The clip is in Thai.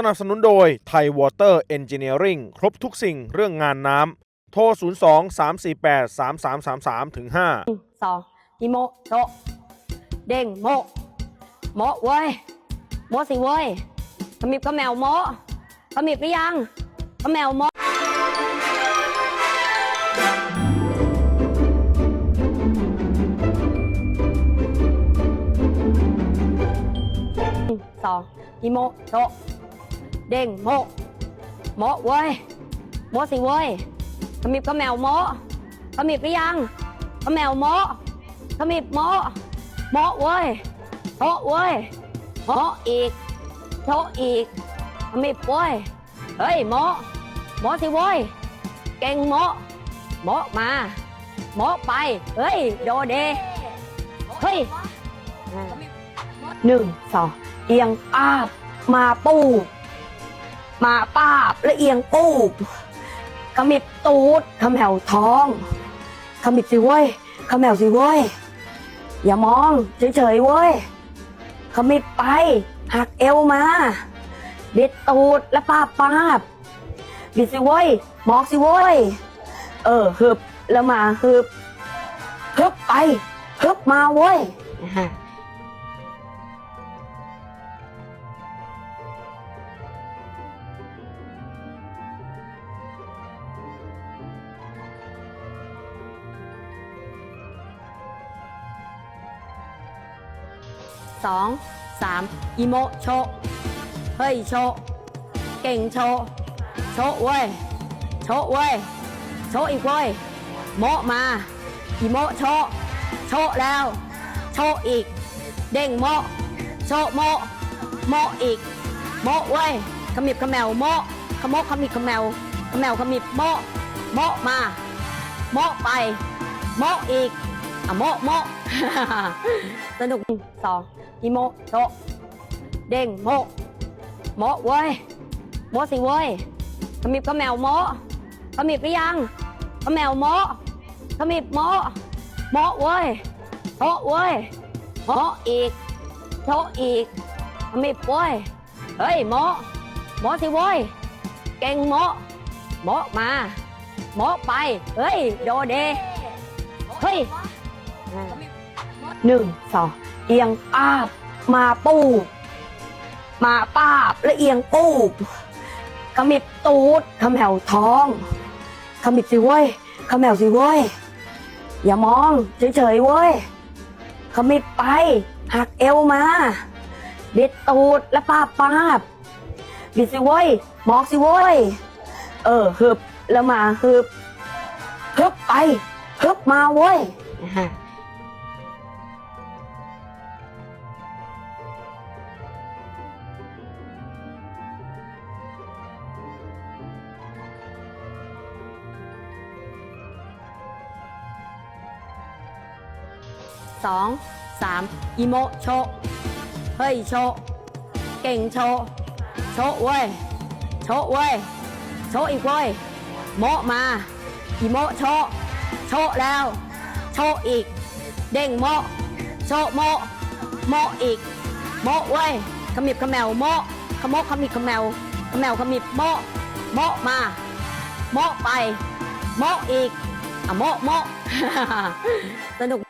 สนับสนุนโดยไทยวอเตอร์เอนจิเนียริงครบทุกสิ่งเรื่องงานน้ำ โทร 02 348 3333ถึง5สองอีโมโชะเด้งโมโมเว้ยโมสิเว้ยขมิบก็แมวโมขมิบหรือยังก็แมวโมสองอีโมโชะ เด้งโมโมเว้ยโมสิเว้ยขมิบก็แมวโมขมิบหรือยังก็แมวโมะขมิบโมะโมะเว้ยโมะเว้ยโมะอีกโมะอีกขมิบเว้ยเฮ้ยโมะโมะสิเว้ยเก่งโมะโมะมาโมะไปเฮ้ยโดเดเฮ้ยหนึ่งสองเอียงอาบมาปู มาป้าบและเอียงปูบขมิบตูดขมแมวท้องขมิบสิเว้ยขมแมวสิเว้ย อย่ามองเฉยๆเว้ยขมิบไปหักเอวมาบิดตูดและป้าบป้าบบิดสิเว้ยมองสิเว้ย เออฮึบแล้วมาฮึบฮึบไปฮึบมาเว้ย สองสามอีโมโชเฮ้ยโชเก่งโชโชเว้ยโชเว้ยโชอีกเว้ยโมมาอีโมโชโชแล้วโชอีก เด้งโมโชโมโมอีกโมเว้ยขมิบขมแมวโมขมกขมิบขมแมวขมแมวขมิบโมโมมาโมไปโมอีก อะโมโม สนุกสองอีโมโชะเด้งโมโมเว้ยโมสิเว้ยขมิบขมแมวโมขมิบหรือยังขมแมวโมขมิบโมโมเว้ยโมเว้ยโมอีกโมอีกขมิบเว้ยเฮ้ยโมโมสิเว้ยเก่งโมโมมาโมไปเฮ้ยโดเดเฮ้ย หนึ่งสองเอียงอาบ มาปูบมาป้าบและเอียงปูบขมิบตูดขมแมวท้องขมิบสิเว้ยขมแมวสิเว้ย อย่ามองเฉยๆเว้ยขมิบไปหักเอวมาบิดตูดและป้าบป้าบบิดสิเว้ยมองสิเว้ย เออฮึบแล้วมาฮึบฮึบไปฮึบมาเว้ย สองสามอีโมโชเฮ้ยโชเก่งโชโชเว้ยโชเว้ยโชอีกเว้ยโมมาอีโมโชโชแล้วโชอีก เด้งโมโชโมโมอีกโมเว้ยขมิบขมแมวโมขมกขมิบขมแมวขมแมวขมิบโมโมมาโมไปโมอีกอะโมโมสนุก